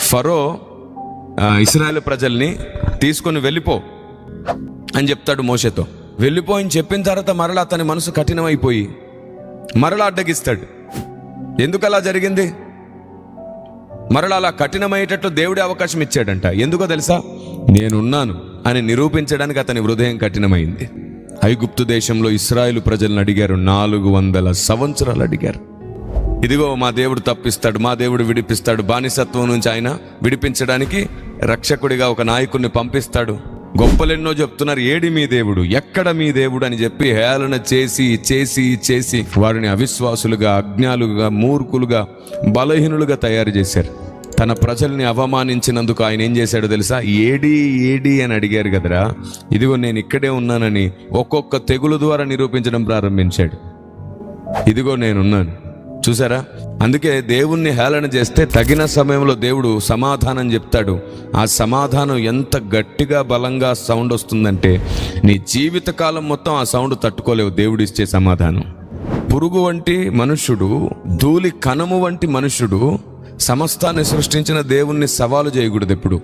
ఫరో ఆ, ఇస్రాయేల్ ప్రజల్ని తీసుకొని వెళ్ళిపో అని చెప్తాడు మోషతో. వెళ్ళిపో అని చెప్పిన తర్వాత మరలా అతని మనసు కఠినమైపోయి మరలా అడ్డగిస్తాడు. ఎందుకు అలా జరిగింది? మరలా అలా కఠినమయ్యేటట్లు దేవుడే అవకాశం ఇచ్చాడంట. ఎందుకో తెలుసా? నేనున్నాను అని నిరూపించడానికి అతని హృదయం కఠినమైంది. ఐగుప్తు దేశంలో ఇస్రాయేల్ ప్రజలను అడిగారు నాలుగు వందల సంవత్సరాలు అడిగారు. ఇదిగో మా దేవుడు తప్పిస్తాడు మా దేవుడు విడిపిస్తాడు. బానిసత్వం నుంచి ఆయన విడిపించడానికి రక్షకుడిగా ఒక నాయకుడిని పంపిస్తాడు. గొప్పలెన్నో చెప్తున్నారు ఏడి మీ దేవుడు? ఎక్కడ మీ దేవుడు? అని చెప్పి హేళన చేసి చేసి చేసి వారిని అవిశ్వాసులుగా అజ్ఞాలుగా మూర్ఖులుగా బలహీనులుగా తయారు చేశారు. తన ప్రజల్ని అవమానించినందుకు ఆయన ఏం చేశాడో తెలుసా? ఏడి ఏడి అని అడిగారు కదరా. ఇదిగో నేను ఇక్కడే ఉన్నానని ఒక్కొక్క తెగులు ద్వారా నిరూపించడం ప్రారంభించాడు. ఇదిగో నేనున్నాను. చూసారా? అందుకే దేవుణ్ణి హేళన చేస్తే తగిన సమయంలో దేవుడు సమాధానం చెప్తాడు. ఆ సమాధానం ఎంత గట్టిగా బలంగా సౌండ్ వస్తుందంటే నీ జీవితకాలం మొత్తం ఆ సౌండ్ తట్టుకోలేవు దేవుడు ఇచ్చే సమాధానం. పురుగు వంటి మనుష్యుడు ధూళి కణము వంటి మనుష్యుడు సమస్తాన్ని సృష్టించిన దేవుణ్ణి సవాలు చేయకూడదు ఎప్పుడు.